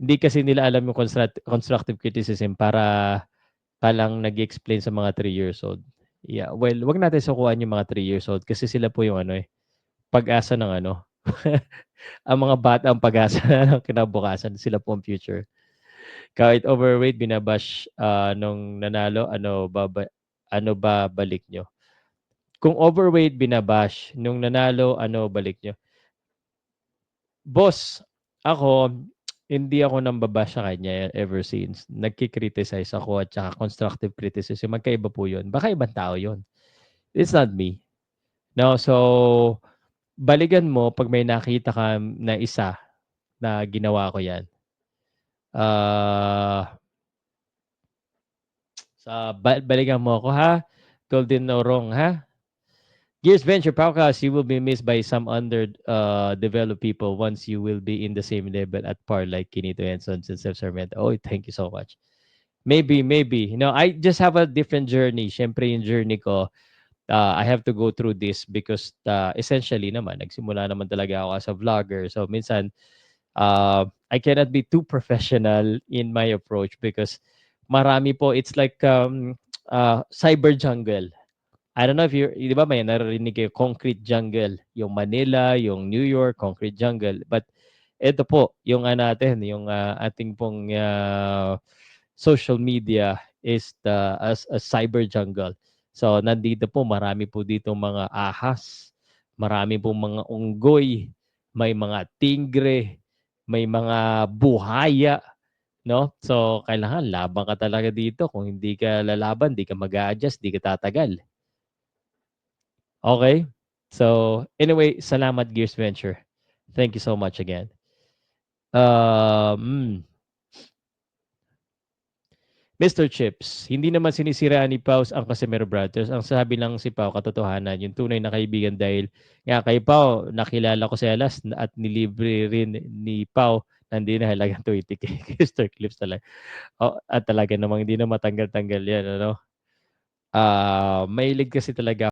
Hindi kasi nila alam yung construct constructive criticism para ka lang nag-explain sa mga 3 years old. Yeah, well, wag natin sukuan yung mga 3 years old kasi sila po yung ano, eh, pag-asa ng ano, ang mga bata ang pag-asa ng kinabukasan, sila po ang future. Kahit overweight bina-bash, ah, nung nanalo, ano baba ano ba balik niyo? Kung overweight bina-bash, nung nanalo, ano balik niyo? Boss, ako hindi ako namba-bash sa kanya ever since. Nagki-criticize ako at saka constructive criticism, magkaiba po yun. Baka ibang tao yun. It's not me. No, so balikan mo 'pag may nakita ka na isa na ginawa ko 'yan. Ah sa ba balikan mo ako ha, Golden Norong ha. Gears Venture Podcast, you will be missed by some under uh, people once you will be in the same level at par like Kinito and Sons and Steph Sarmiento. Oh, thank you so much. Maybe, maybe. You know, I just have a different journey. Siyempre yung journey ko, uh, I have to go through this because uh, essentially naman, nagsimula naman talaga ako as a vlogger. So minsan, uh, I cannot be too professional in my approach because marami po, it's like um, uh, cyber jungle. I don't know if you, di ba may naririnig kayo, concrete jungle. Yung Manila, yung New York, concrete jungle. But ito po, yung uh, natin, yung uh, ating pong uh, social media is the as a cyber jungle. So nandito po, marami po dito mga ahas, marami po mga unggoy, may mga tingre, may mga buhaya, no? So kailangan laban ka talaga dito. Kung hindi ka lalaban, di ka mag-a-adjust, di ka tatagal. Okay? So, anyway, salamat Gears Venture. Thank you so much again. Um, Mr. Chips, hindi naman sinisiraan ni Paus ang Casimero Brothers. Ang sabi lang si Pau, katotohanan, yung tunay na kaibigan dahil nga kay Pau, nakilala ko si Alas at nilibre rin ni Pau hindi na halagang 20k. Mr. Clips talaga. Oh, at talaga namang hindi na matanggal-tanggal yan, ano? Ah, uh, mahilig kasi talaga